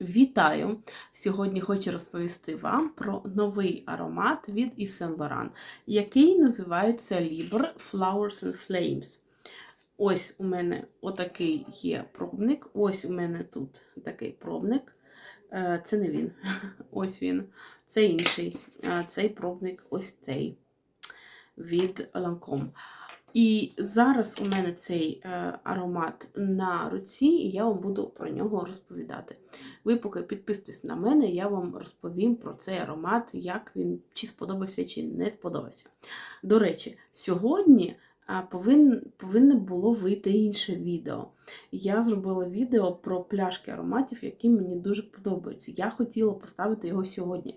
Вітаю! Сьогодні хочу розповісти вам про новий аромат від Yves Saint Laurent, який називається Libre Flowers and Flames. Ось у мене отакий є пробник. Ось у мене тут такий пробник. Е, Це не він. Ось він. Це інший. Е, Цей пробник ось цей від Lancome. І зараз у мене цей е, аромат на руці, і я вам буду про нього розповідати. Ви поки підписуйтесь на мене, я вам розповім про цей аромат, як він чи сподобався, чи не сподобався. До речі, сьогодні е, повин, повинне було вийти інше відео. Я зробила відео про пляшки ароматів, які мені дуже подобаються. Я хотіла поставити його сьогодні.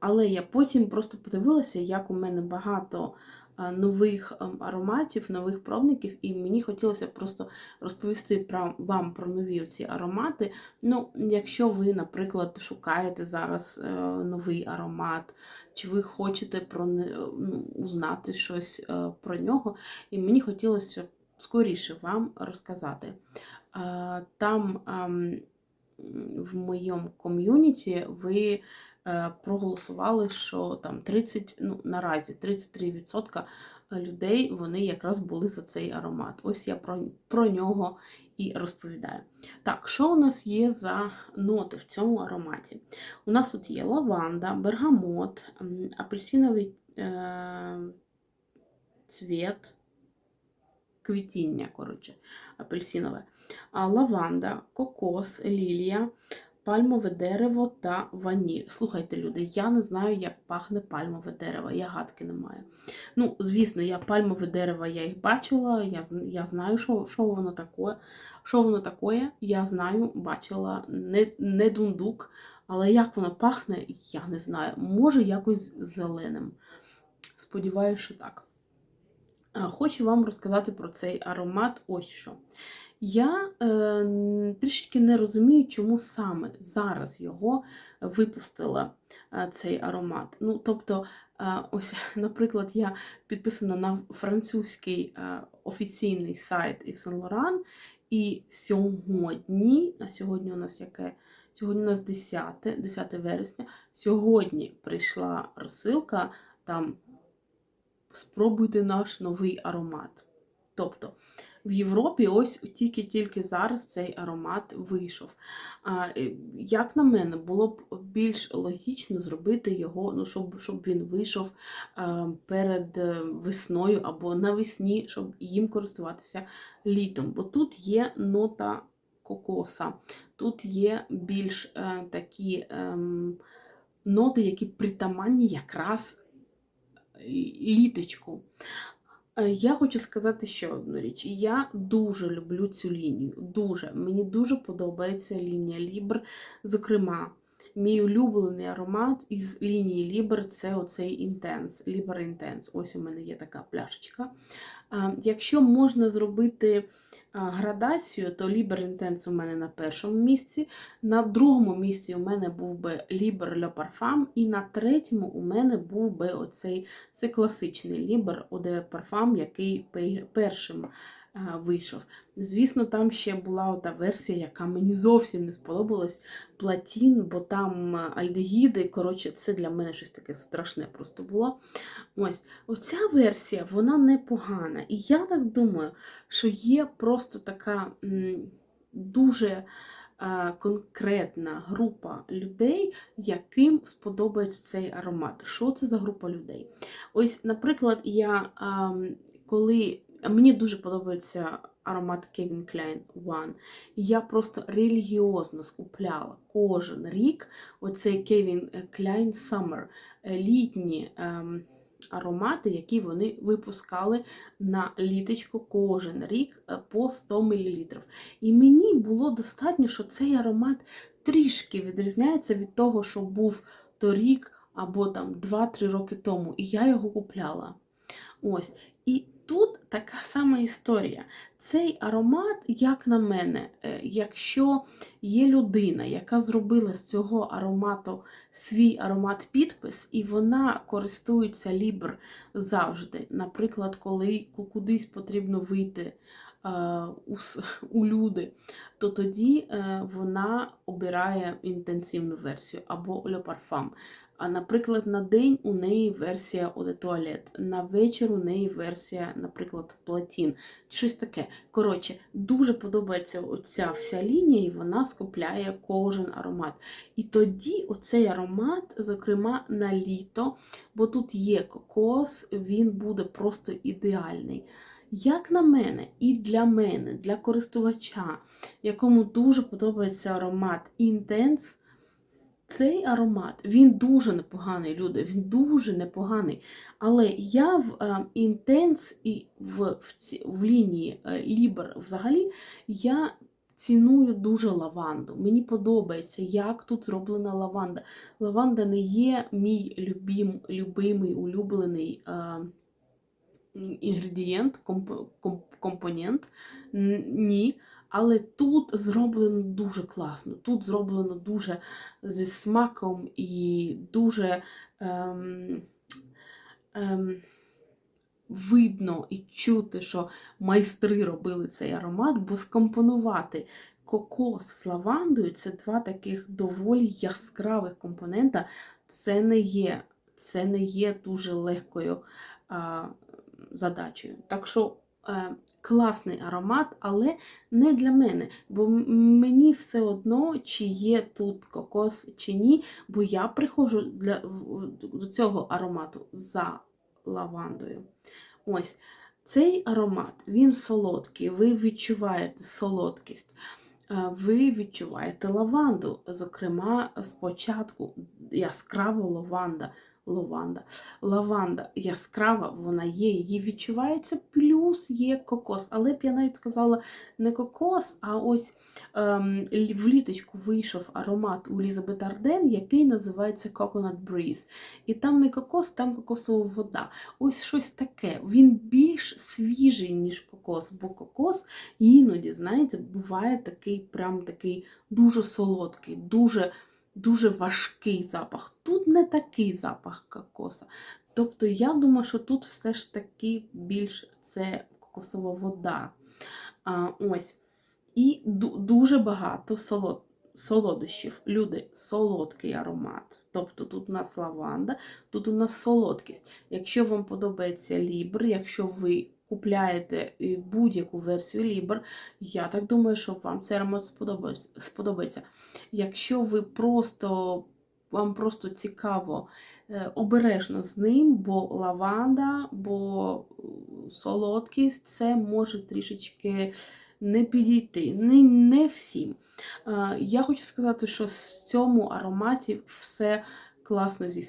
Але я потім просто подивилася, як у мене багато нових ем, ароматів, нових пробників, і мені хотілося просто розповісти про, вам про нові ці аромати. Ну, якщо ви, наприклад, шукаєте зараз е, новий аромат, чи ви хочете про ну, узнати щось е, про нього, і мені хотілося скоріше вам розказати. Е, Там ем, в моєму ком'юніті ви е, проголосували, що там 30, ну наразі 33% людей вони якраз були за цей аромат. Ось я про, про нього і розповідаю. Так, що у нас є за ноти в цьому ароматі? У нас тут є лаванда, бергамот, апельсиновий е, цвіт, квітіння, коротше, апельсинове, лаванда, кокос, лілія, пальмове дерево та ваніль. Слухайте, люди, я не знаю, як пахне пальмове дерево, я гадки не маю. Ну, звісно, я пальмове дерево я їх бачила, я, я знаю, що, що воно таке. Що воно таке, я знаю, бачила, не, не дундук, але як воно пахне, я не знаю. Може, якось зеленим. Сподіваюся, що так. Е, Хочу вам розказати про цей аромат. Ось що. Я е, трішки не розумію, чому саме зараз його випустила е, цей аромат. Ну, тобто, е, ось, наприклад, я підписана на французький е, офіційний сайт Yves Saint Laurent, і сьогодні, а сьогодні у нас яке? Сьогодні у нас 10, 10 вересня. Сьогодні прийшла розсилка там спробуйте наш новий аромат. Тобто в Європі ось тільки-тільки зараз цей аромат вийшов. Е, Як на мене, було б більш логічно зробити його, ну, щоб, щоб він вийшов е, перед е, весною або навесні, щоб їм користуватися літом. Бо тут є нота кокоса, тут є більш такі ем, ноти, які притаманні якраз літочку. Е, Я хочу сказати ще одну річ. Я дуже люблю цю лінію. Дуже. Мені дуже подобається лінія Лібр. Зокрема, мій улюблений аромат із лінії Лібр це оцей інтенс, Лібер Інтенс. Ось у мене є така пляшечка. Е, Якщо можна зробити градацію, то Лібер Інтенс у мене на першому місці. На другому місці у мене був би Liber Le Parfum, і на третьому у мене був би оцей це класичний Liber Eau de Parfum, який першим вийшов. Звісно, там ще була ота версія, яка мені зовсім не сподобалась. Платін, бо там е, альдегіди. Коротше, це для мене щось таке страшне просто було. Ось, оця версія, вона непогана. І я так думаю, що є просто така дуже е, конкретна група людей, яким сподобається цей аромат. Що це за група людей? Ось, наприклад, я ем, коли мені дуже подобається аромат Kevin Klein One, я просто релігіозно скупляла кожен рік оцей Kevin Klein Summer, літні. ем, Аромати, які вони випускали на літочку кожен рік е, по 100 мл. І мені було достатньо, що цей аромат трішки відрізняється від того, що був торік або там 2-3 роки тому, і я його купляла. Ось. І тут така сама історія. Цей аромат, як на мене, е, якщо є людина, яка зробила з цього аромату свій аромат-підпис, і вона користується лібр завжди. Наприклад, коли кудись потрібно вийти у, у люди, то тоді е, вона обирає інтенсивну версію або Le Parfum. А, наприклад, на день у неї версія de на вечір у неї версія, наприклад, Платін. Щось таке. Коротше, дуже подобається оця вся лінія, і вона скупляє кожен аромат. І тоді оцей аромат, зокрема, на літо, бо тут є кокос, він буде просто ідеальний. Як на мене, і для мене, для користувача, якому дуже подобається аромат Intense, цей аромат, він дуже непоганий, люди, він дуже непоганий. Але я в Intense і в, в, в лінії Liber взагалі я ціную дуже лаванду. Мені подобається, як тут зроблена лаванда. Лаванда не є мій любим, любимий, улюблений е, інгредієнт, комп, комп, компонент. Ні. Але тут зроблено дуже класно. Тут зроблено дуже зі смаком і дуже ем, ем, видно і чути, що майстри робили цей аромат, бо скомпонувати кокос з лавандою це два таких доволі яскравих компонента. Це не є, це не є дуже легкою а, задачею. Так що класний аромат, але не для мене, бо мені все одно, чи є тут кокос чи ні, бо я приходжу для, до цього аромату за лавандою. Ось цей аромат, він солодкий, ви відчуваєте солодкість. Е, Ви відчуваєте лаванду. Зокрема, спочатку яскрава лаванда. Лаванда. Лаванда яскрава, вона є, її відчувається, плюс є кокос. Але б я навіть сказала не кокос, а ось ем, в літочку вийшов аромат у Елізабет Арден, який називається Coconut Breeze. І там не кокос, там кокосова вода. Ось щось таке. Він більш свіжий, ніж кокос, бо кокос іноді, знаєте, буває такий, прям такий дуже солодкий, дуже, дуже важкий запах. Тут не такий запах кокоса. Тобто я думаю, що тут все ж таки більш це кокосова вода. А, ось. І ду- дуже багато солод, солодощів. Люди, солодкий аромат. Тобто тут у нас лаванда, тут у нас солодкість. Якщо вам подобається лібр, якщо ви купляєте е, будь-яку версію лібр, я так думаю, що вам цей аромат сподобається. Якщо ви просто вам просто цікаво е, обережно з ним, бо лаванда, бо е, солодкість це може трішечки не підійти. Не, не всім. Я хочу сказати, що в цьому ароматі все класно зі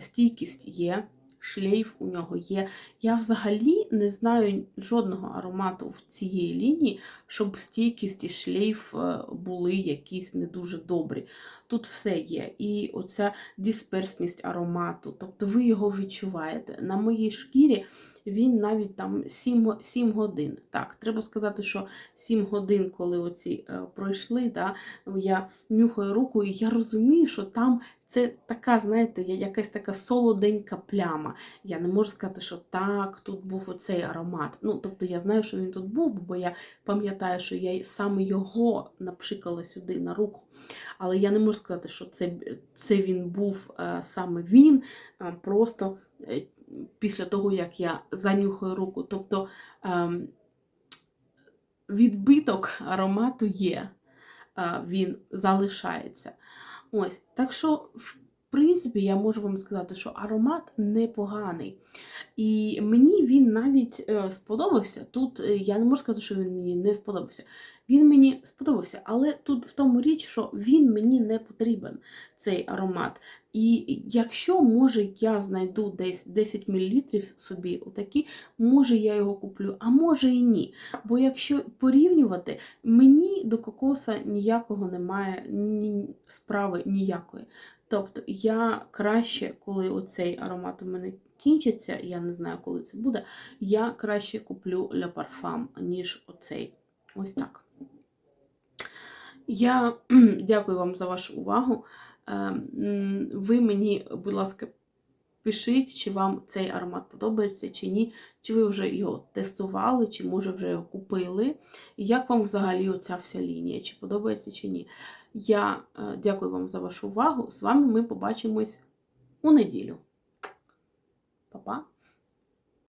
стійкість є. Шлейф у нього є. Я взагалі не знаю жодного аромату в цієї лінії, щоб стійкість і шлейф е, були якісь не дуже добрі. Тут все є. І оця дисперсність аромату, тобто ви його відчуваєте. На моїй шкірі він навіть там 7, 7 годин. Так, треба сказати, що 7 годин, коли оці е, пройшли, да, я нюхаю руку, і я розумію, що там це така, знаєте, якась така солоденька пляма. Я не можу сказати, що так, тут був оцей аромат. Ну, тобто я знаю, що він тут був, бо я пам'ятаю, що я саме його напшикала сюди на руку. Але я не можу сказати, що це, це він був е, саме він, просто е, після того, як я занюхаю руку. Тобто ем, відбиток аромату є, е, він залишається. Ось, так що, в принципі, я можу вам сказати, що аромат непоганий. І мені він навіть е, сподобався. Тут е, я не можу сказати, що він мені не сподобався. Він мені сподобався, але тут в тому річ, що він мені не потрібен, цей аромат. І якщо, може, я знайду десь 10 мл собі отакі, може я його куплю, а може і ні. Бо якщо порівнювати, мені до кокоса ніякого немає ні, справи ніякої. Тобто я краще, коли оцей аромат у мене кінчиться, я не знаю, коли це буде, я краще куплю Ля Парфам, ніж оцей. Ось так. Я дякую вам за вашу увагу. Е, ви мені, будь ласка, пишіть, чи вам цей аромат подобається, чи ні, чи ви вже його тестували, чи може вже його купили. І як вам взагалі оця вся лінія, чи подобається, чи ні. Я е, дякую вам за вашу увагу. З вами ми побачимось у неділю. Па-па!